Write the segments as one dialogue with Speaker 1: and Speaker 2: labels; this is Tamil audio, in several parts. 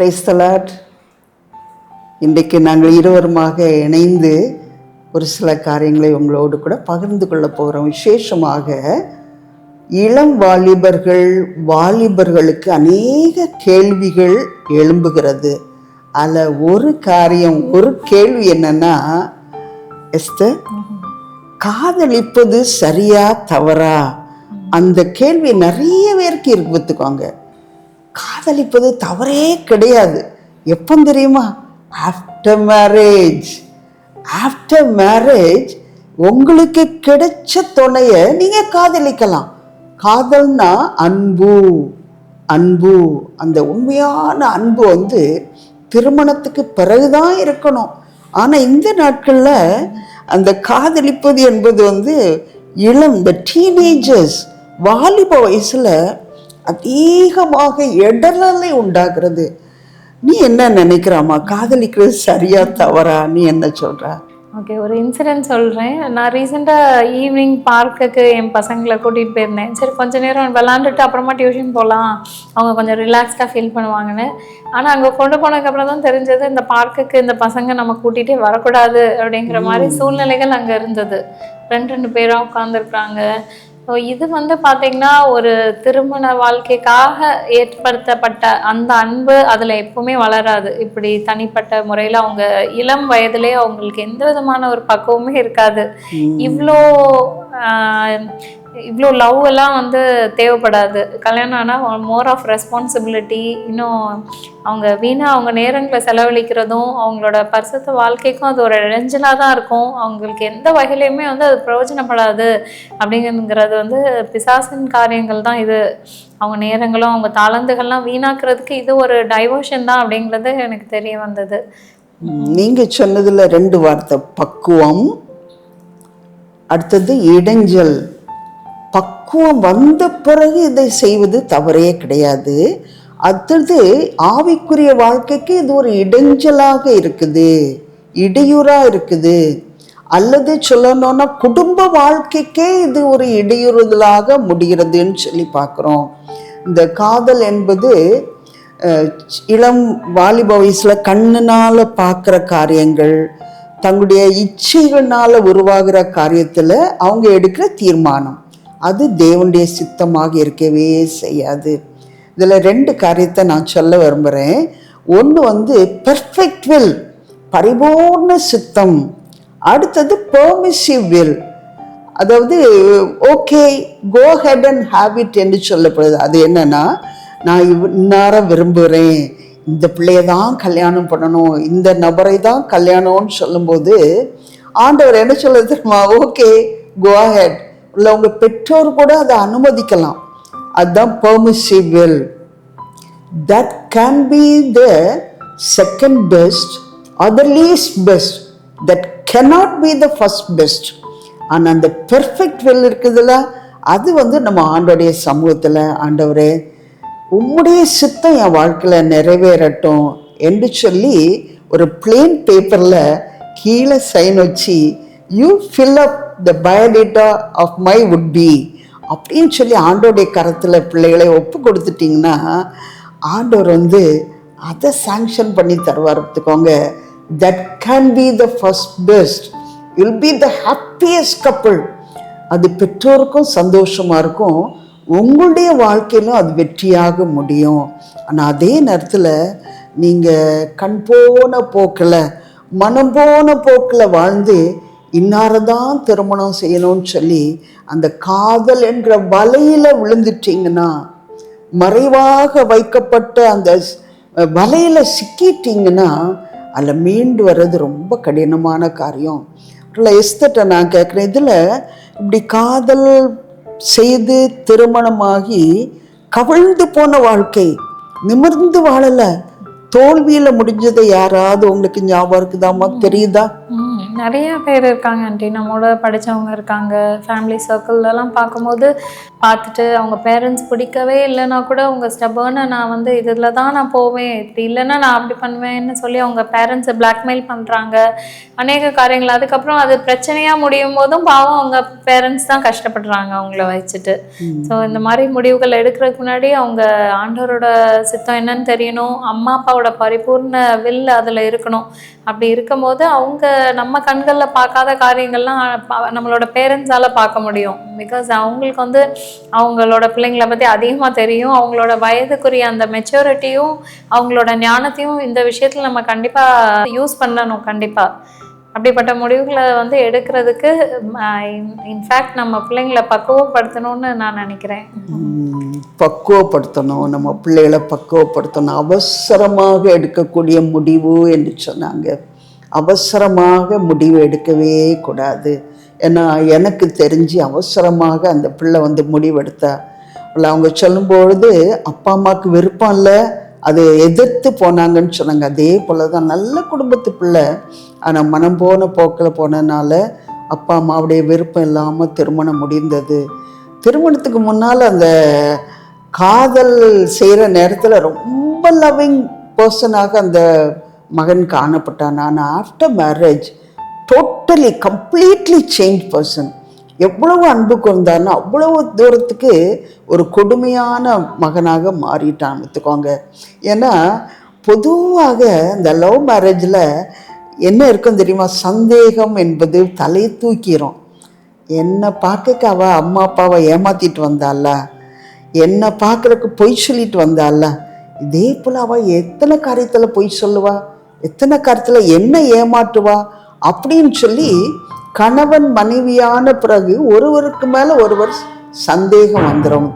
Speaker 1: பிரைஸ்தலாட் இன்றைக்கு நாங்கள் இருவருமாக இணைந்து ஒரு சில காரியங்களை உங்களோடு கூட பகிர்ந்து கொள்ள போகிறோம் விசேஷமாக இளம் வாலிபர்கள் வாலிபர்களுக்கு அநேக கேள்விகள் எழும்புகிறது. அதில் ஒரு காரியம் ஒரு கேள்வி என்னன்னா எஸ்தர் காதலிப்பது சரியா தவறா? அந்த கேள்வி நிறைய பேருக்கு இருக்கு பார்த்துக்கோங்க. காதலிப்பது தவறே கிடையாது. எப்போ தெரியுமா? ஆஃப்டர் மேரேஜ் ஆஃப்டர் மேரேஜ் உங்களுக்கு கிடைச்ச துணையை நீங்கள் காதலிக்கலாம். காதல்னா அன்பு. அன்பு. அந்த உண்மையான அன்பு வந்து திருமணத்துக்கு பிறகுதான் இருக்கணும். ஆனால் இந்த நாட்களில் அந்த காதலிப்பது என்பது வந்து இளம் இந்த டீனேஜர்ஸ் வாலிப வயசில் அதிகமாக இடரலை உண்டாகிறது. நீ என்ன நினைக்கிறாமா? காதலிக்கிறது சரியா தவறா? நீ என்ன சொல்ற?
Speaker 2: ஓகே ஒரு இன்சிடென்ட் சொல்கிறேன் நான் ரீசெண்டாக ஈவினிங் பார்க்குக்கு என் பசங்களை கூட்டிகிட்டு போயிருந்தேன். சரி கொஞ்ச நேரம் விளாண்டுட்டு அப்புறமா டியூஷன் போகலாம் அவங்க கொஞ்சம் ரிலாக்ஸ்டாக ஃபீல் பண்ணுவாங்கன்னு. ஆனால் அங்கே கொண்டு போனதுக்கப்புறம் தான் தெரிஞ்சது இந்த பார்க்குக்கு இந்த பசங்க நம்ம கூட்டிகிட்டே வரக்கூடாது அப்படிங்கிற மாதிரி சூழ்நிலைகள் அங்கே இருந்தது. ரெண்டு ரெண்டு பேராக உட்காந்துருக்குறாங்க ஸோ இது வந்து பார்த்தீங்கன்னா ஒரு திருமண வாழ்க்கைக்காக ஏற்படுத்தப்பட்ட அந்த அன்பு அதில் எப்பவுமே வளராது. இப்படி தனிப்பட்ட முறையில் அவங்க இளம் வயதிலே அவங்களுக்கு எந்த விதமான ஒரு பக்குவமே இருக்காது. இவ்வளோ இவ்வளோ லவ் எல்லாம் வந்து தேவைப்படாது. கல்யாணம் ஆனால் மோர் ஆஃப் ரெஸ்பான்சிபிலிட்டி இன்னும் அவங்க வீணாக அவங்க நேரங்களை செலவழிக்கிறதும் அவங்களோட பரிசுத்த வாழ்க்கைக்கும் அது ஒரு இடைஞ்சலாக தான் இருக்கும். அவங்களுக்கு எந்த வகையிலையுமே வந்து அது பிரயோஜனப்படாது. அப்படிங்கிறது வந்து பிசாசின் காரியங்கள் தான் இது. அவங்க நேரங்களும் அவங்க தாளந்துகள்லாம் வீணாக்குறதுக்கு இது ஒரு டைவர்ஷன் தான் அப்படிங்கிறது எனக்கு தெரிய வந்தது.
Speaker 1: நீங்கள் சொன்னதில் ரெண்டு வார்த்தை பக்குவம் அடுத்தது இடைஞ்சல். பக்குவம் வந்த பிறகு இதை செய்வது தவறே கிடையாது. அடுத்தது ஆவிக்குரிய வாழ்க்கைக்கு இது ஒரு இடைஞ்சலாக இருக்குது இடையூறாக இருக்குது. அல்லது சொல்லணும்னா குடும்ப வாழ்க்கைக்கே இது ஒரு இடையூறுதலாக முடிகிறதுன்னு சொல்லி பார்க்குறோம். இந்த காதல் என்பது இளம் வாலிப வயசில் கண்ணுனால் பார்க்குற காரியங்கள் தங்களுடைய இச்சைகளால் உருவாகிற காரியத்தில் அவங்க எடுக்கிற தீர்மானம். அது தேவனுடைய சித்தமாக இருக்கவே செய்யாது. இதில் ரெண்டு காரியத்தை நான் சொல்ல விரும்புகிறேன் ஒன்று வந்து பெர்ஃபெக்ட் வில் பரிபூர்ண சித்தம். அடுத்தது பெர்மிசிவ் வில் அதாவது okay go ahead and habit என்று சொல்லப்படுது. அது என்னன்னா நான் இவ் இன்னார விரும்புகிறேன் இந்த பிள்ளைய தான் கல்யாணம் பண்ணணும் இந்த நபரை தான் கல்யாணம்னு சொல்லும்போது ஆண்டவர் என்ன சொல்ல தெரியுமா? ஓகே கோ ஹெட் இல்லை உங்கள் பெற்றோர் கூட அதை அனுமதிக்கலாம். அதுதான் permissive that can be the second best other least best that cannot be the first best ஆனால் அந்த பெர்ஃபெக்ட் வெல் இருக்குதுல்ல அது வந்து நம்ம ஆண்டோடைய சமூகத்தில் ஆண்டவரே உம்முடைய சித்தம் என் வாழ்க்கையில் நிறைவேறட்டும் என்று சொல்லி ஒரு பிளேன் பேப்பரில் கீழே சைன் வச்சு you fill up the biodata of my would be அப்படின்னு சொல்லி ஆண்டோடைய கரத்தில் பிள்ளைகளை ஒப்பு கொடுத்துட்டிங்கன்னா ஆண்டவர் வந்து அதை சாங்ஷன் பண்ணி தருவார். பார்த்துக்கோங்க. That can be the first best will be the happiest couple அது பெற்றோருக்கும் சந்தோஷமாக இருக்கும். உங்களுடைய வாழ்க்கையிலும் அது வெற்றியாக முடியும். ஆனால் அதே நேரத்தில் நீங்கள் கண் போன போக்கில் மனம் போன போக்கில் வாழ்ந்து இன்னாரதான் திருமணம் செய்யணும்னு சொல்லி அந்த காதல் என்ற வலையில் விழுந்துட்டீங்கன்னா மறைவாக வைக்கப்பட்ட அந்த வலையில் சிக்கிட்டிங்கன்னா சிக்கிட்டீங்கன்னா அதில் மீண்டு வர்றது ரொம்ப கடினமான காரியம். இல்லை நான் கேட்குறேன் இதில் இப்படி காதல் செய்து திருமணமாகி கவிழ்ந்து போன வாழ்க்கை. நிமிர்ந்து வாழலை. தோல்வியில் முடிஞ்சதை யாராவது உங்களுக்கு ஞாபகம் இருக்குதாமா தெரியுதா?
Speaker 2: நிறைய பேர் இருக்காங்க ஆண்டி. நம்மோட படிச்சவங்க இருக்காங்க. ஃபேமிலி சர்க்கிள்லலாம் பார்க்கும்போது பார்த்துட்டு அவங்க பேரண்ட்ஸ் பிடிக்கவே இல்லைன்னா கூட அவங்க ஸ்டபர்னை நான் வந்து இதில் தான் நான் போவேன். இப்படி இல்லைன்னா நான் அப்படி பண்ணுவேன்னு சொல்லி அவங்க பேரண்ட்ஸை பிளாக்மெயில் பண்ணுறாங்க அநேக காரியங்கள். அதுக்கப்புறம் அது பிரச்சனையாக முடியும் போதும் பாவம் அவங்க பேரண்ட்ஸ் தான் கஷ்டப்படுறாங்க அவங்கள வச்சுட்டு. ஸோ இந்த மாதிரி முடிவுகள் எடுக்கிறதுக்கு முன்னாடி அவங்க ஆண்டவரோட சித்தம் என்னன்னு தெரியணும். அம்மா அப்பாவோட பரிபூர்ண வில் அதில் இருக்கணும். அப்படி இருக்கும்போது அவங்க நம்ம கண்களில் பார்க்காத காரியங்கள்லாம் பா- நம்மளோட பேரண்ட்ஸால் பார்க்க முடியும். பிகாஸ் அவங்களுக்கு வந்து அவங்களோட பிள்ளைங்கள பற்றி அதிகமாக தெரியும். அவங்களோட வயதுக்குரிய அந்த மெச்சூரிட்டியும் அவங்களோட ஞானத்தையும் இந்த விஷயத்தில் நம்ம கண்டிப்பாக யூஸ் பண்ணணும் கண்டிப்பாக அப்படிப்பட்ட முடிவுகளை வந்து எடுக்கிறதுக்கு இன்ஃபேக்ட் நம்ம பிள்ளைங்களை பக்குவப்படுத்தணும்னு நான் நினைக்கிறேன்.
Speaker 1: பக்குவப்படுத்தணும். நம்ம பிள்ளைகளை பக்குவப்படுத்தணும். அவசரமாக எடுக்கக்கூடிய முடிவு என்று சொன்னாங்க. அவசரமாக முடிவு எடுக்கவே கூடாது. ஏன்னா எனக்கு தெரிஞ்சு அவசரமாக அந்த பிள்ளை வந்து முடிவெடுத்தா இல்லை அவங்க சொல்லும்பொழுது அப்பா அம்மாவுக்கு விருப்பம் இல்லை அதை எதிர்த்து போனாங்கன்னு சொன்னாங்க. அதே போல தான் நல்ல குடும்பத்து பிள்ளை. ஆனால் மனம் போன போக்கில் போனதுனால அப்பா அம்மாவுடைய விருப்பம் இல்லாமல் திருமணம் முடிந்தது. திருமணத்துக்கு முன்னால் அந்த காதல் செய்கிற நேரத்தில் ரொம்ப லவ்விங் பர்சனாக அந்த மகன் காணப்பட்டான். ஆனால் after marriage totally completely change person எவ்வளவு அன்பு கொண்டானோ அவ்வளவு தூரத்துக்கு ஒரு கொடுமையான மகனாக மாறிட்டான். பார்த்துக்கோங்க ஏன்னா பொதுவாக இந்த லவ் மேரேஜில் என்ன இருக்கும் தெரியுமா? சந்தேகம் என்பது தலை தூக்கிறோம் என்னை பார்க்க அவள் அம்மா அப்பாவை ஏமாத்திட்டு வந்தால என்னை பார்க்குறக்கு பொய் சொல்லிட்டு வந்தால இதே போல் அவள் எத்தனை காரியத்தில் பொய் சொல்லுவாள் எத்தனை காரியத்தில் என்ன ஏமாற்றுவா? அப்படின்னு சொல்லி கணவன் மனைவியான பிறகு ஒருவருக்கு மேலே ஒருவர் சந்தேகம் வந்துடும்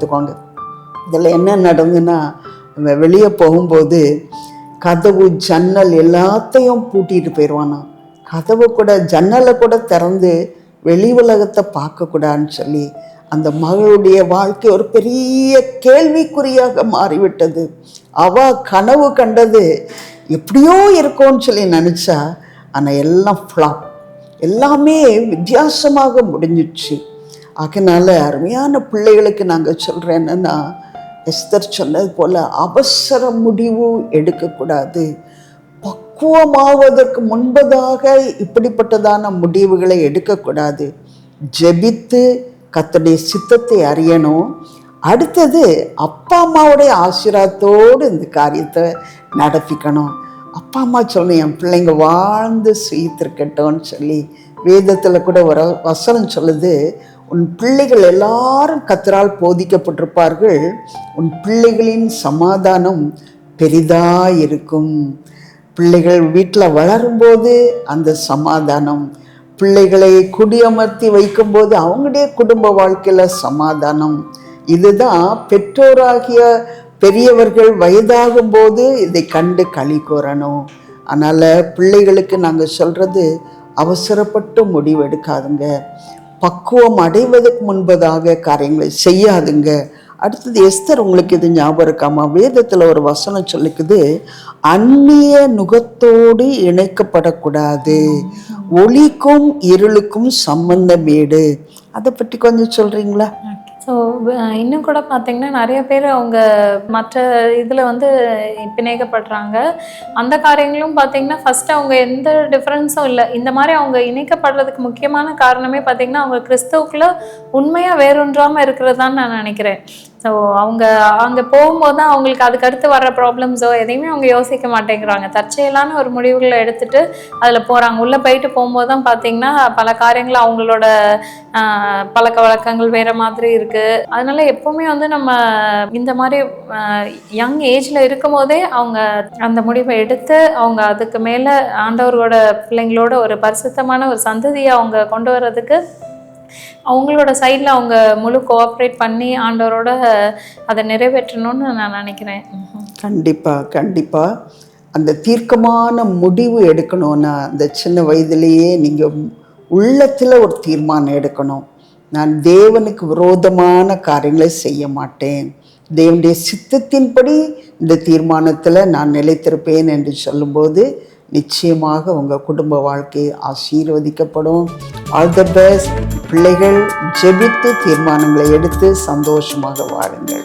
Speaker 1: இதில் என்ன நடந்துன்னா வெளியே போகும்போது கதவு ஜன்னல் எல்லாத்தையும் பூட்டிட்டு போயிடுவானா கதவு கூட ஜன்னலை கூட திறந்து வெளி உலகத்தை பார்க்கக்கூடாதுன்னு சொல்லி அந்த மகளுடைய வாழ்க்கை ஒரு பெரிய கேள்விக்குறியாக மாறிவிட்டது. அவ கனவு கண்டது எப்படியோ இருக்கோன்னு சொல்லி நினச்சா ஆனால் எல்லாம் ஃப்ளாப் எல்லாமே வித்தியாசமாக முடிஞ்சிச்சு. அதனால் அருமையான பிள்ளைகளுக்கு நாங்கள் சொல்கிறேன் என்னன்னா எஸ்தர் சொன்னது போல் அவசர முடிவு எடுக்கக்கூடாது. பக்குவமாவதற்கு முன்பதாக இப்படிப்பட்டதான முடிவுகளை எடுக்கக்கூடாது. ஜெபித்து கர்த்தருடைய சித்தத்தை அறியணும். அடுத்தது அப்பா அம்மாவுடைய ஆசீர்வாதத்தோடு இந்த காரியத்தை நடப்பிக்கணும் அப்பா அம்மா சொன்ன என் பிள்ளைங்க வாழ்ந்து சுயித்திருக்கட்டும்னு சொல்லி வேதத்தில் கூட ஒரு வசனம் சொல்லுது உன் பிள்ளைகள் எல்லாரும் கத்தரால் போதிக்கப்பட்டிருப்பார்கள். உன் பிள்ளைகளின் சமாதானம் பெரிதாக இருக்கும் பிள்ளைகள் வீட்டில் வளரும்போது அந்த சமாதானம் பிள்ளைகளை குடியமர்த்தி வைக்கும்போது அவங்களுடைய குடும்ப வாழ்க்கையில் சமாதானம். இதுதான் பெற்றோராகிய பெரியவர்கள் வயதாகும் போது இதை கண்டு களி கூறணும். அதனால் பிள்ளைகளுக்கு நாங்கள் சொல்கிறது அவசரப்பட்டு முடிவெடுக்காதுங்க பக்குவம் அடைவதற்கு முன்பதாக காரியங்களை செய்யாதுங்க. அடுத்தது எஸ்தர் உங்களுக்கு இது ஞாபகம் இருக்காமா? வேதத்தில் ஒரு வசனம் சொல்லிக்குது அந்நிய நுகத்தோடு இணைக்கப்படக்கூடாது. ஒளிக்கும் இருளுக்கும் சம்பந்தமேடு. அதை பற்றி கொஞ்சம் சொல்கிறீங்களா
Speaker 2: ஸோ இன்னும் கூட பார்த்தீங்கன்னா நிறைய பேர் அவங்க மற்ற இதில் வந்து பிணைக்கப்படுறாங்க. அந்த காரியங்களும் பார்த்தீங்கன்னா ஃபஸ்ட்டு அவங்க எந்த டிஃப்ரென்ஸும் இல்லை. இந்த மாதிரி அவங்க இணைக்கப்படுறதுக்கு முக்கியமான காரணமே பார்த்தீங்கன்னா அவங்க கிறிஸ்துவுக்குள்ளே உண்மையாக வேறொன்றாமல் இருக்கிறதான்னு நான் நினைக்கிறேன். ஸோ அவங்க அங்கே போகும்போது தான் அவங்களுக்கு அதுக்கு அடுத்து வர்ற ப்ராப்ளம்ஸோ எதையுமே அவங்க யோசிக்க மாட்டேங்கிறாங்க. தற்செயலான ஒரு முடிவுகளை எடுத்துட்டு அதில் போகிறாங்க உள்ளே போயிட்டு போகும்போது தான் பார்த்தீங்கன்னா பல காரியங்கள் அவங்களோட பழக்க வழக்கங்கள் வேற மாதிரி இருக்குது அதனால எப்பவுமே வந்து நம்ம இந்த மாதிரி யங் ஏஜில் இருக்கும்போதே அவங்க அந்த முடிவை எடுத்து அவங்க அதுக்கு மேலே ஆண்டவர்களோட பிள்ளைங்களோட ஒரு பரிசுத்தமான ஒரு சந்ததியை அவங்க கொண்டு வர்றதுக்கு அவங்களோட சைடில் அவங்க முழு கோஆப்ரேட் பண்ணி ஆண்டவரோட அதை நிறைவேற்றணும்னு நான் நினைக்கிறேன்.
Speaker 1: கண்டிப்பாக கண்டிப்பாக அந்த தீர்க்கமான முடிவு எடுக்கணும்னா அந்த சின்ன வயதிலேயே நீங்கள் உள்ளத்தில் ஒரு தீர்மானம் எடுக்கணும். நான் தேவனுக்கு விரோதமான காரியங்களை செய்ய மாட்டேன். தேவனுடைய சித்தத்தின்படி இந்த தீர்மானத்தில் நான் நிலைத்திருப்பேன் என்று சொல்லும்போது நிச்சயமாக உங்கள் குடும்ப வாழ்க்கை ஆசீர்வதிக்கப்படும். ஆல் த பெஸ்ட் பிள்ளைகள் ஜெபித்து தீர்மானங்களை எடுத்து சந்தோஷமாக வாழுங்கள்.